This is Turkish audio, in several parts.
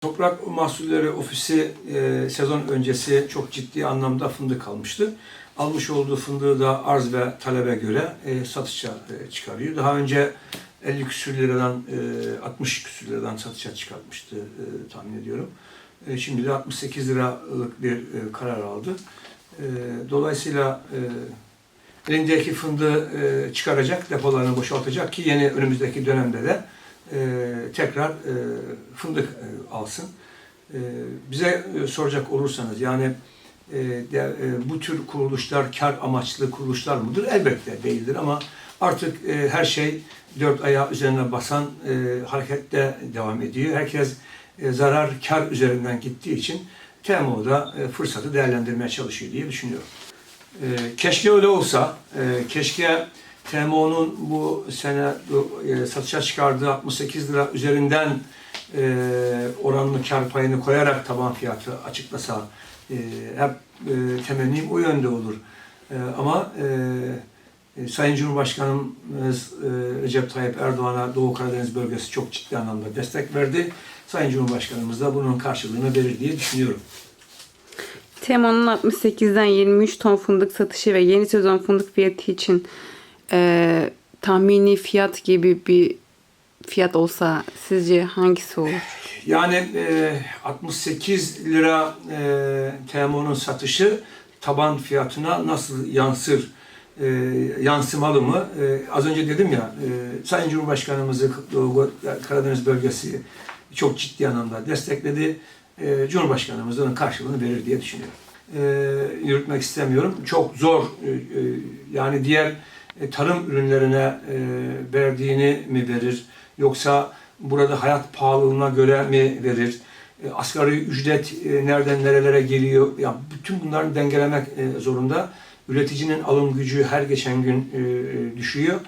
Toprak Mahsulleri Ofisi e, sezon öncesi çok ciddi anlamda fındık almıştı. Almış olduğu fındığı da arz ve talebe göre e, satışa e, çıkarıyor. Daha önce 50 küsür liradan e, 60 küsür liradan satışa çıkartmıştı e, tahmin ediyorum. E, şimdi de 68 liralık bir e, karar aldı. E, dolayısıyla e, elindeki fındığı e, çıkaracak, depolarını boşaltacak ki yeni önümüzdeki dönemde de e, tekrar e, fındık e, alsın. E, bize e, soracak olursanız yani e, de, e, bu tür kuruluşlar kar amaçlı kuruluşlar mıdır? Elbette değildir ama artık e, her şey dört ayağı üzerine basan e, harekette devam ediyor. Herkes e, zarar kar üzerinden gittiği için TMO'da e, fırsatı değerlendirmeye çalışıyor diye düşünüyorum. E, keşke öyle olsa, e, keşke TMO'nun bu sene e, satışa çıkardığı 68 lira üzerinden e, oranlı kar payını koyarak taban fiyatı açıklasa e, hep e, temennim o yönde olur. E, ama Sayın Cumhurbaşkanımız Recep Tayyip Erdoğan'a Doğu Karadeniz bölgesi çok ciddi anlamda destek verdi. Sayın Cumhurbaşkanımız da bunun karşılığını verir diye düşünüyorum. Temo'nun 68'den 23 ton fındık satışı ve yeni sezon fındık fiyatı için e, tahmini fiyat gibi bir fiyat olsa sizce hangisi olur? Yani e, 68 lira e, TMO'nun satışı taban fiyatına nasıl yansır, e, yansımalı mı? E, az önce dedim ya, e, Sayın Cumhurbaşkanımızı Doğu Karadeniz bölgesi çok ciddi anlamda destekledi. E, Cumhurbaşkanımız onun karşılığını verir diye düşünüyorum. E, yürütmek istemiyorum. Çok zor, e, e, yani diğer e, tarım ürünlerine e, verdiğini mi verir? Yoksa burada hayat pahalılığına göre mi verir? E, asgari ücret nereden nerelere geliyor? Ya bütün bunları dengelemek zorunda. Üreticinin alım gücü her geçen gün düşüyor.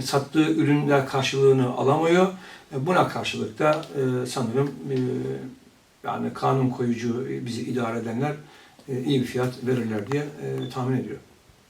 Sattığı ürünler karşılığını alamıyor. Buna karşılık da sanırım yani kanun koyucu bizi idare edenler iyi bir fiyat verirler diye tahmin ediyorum.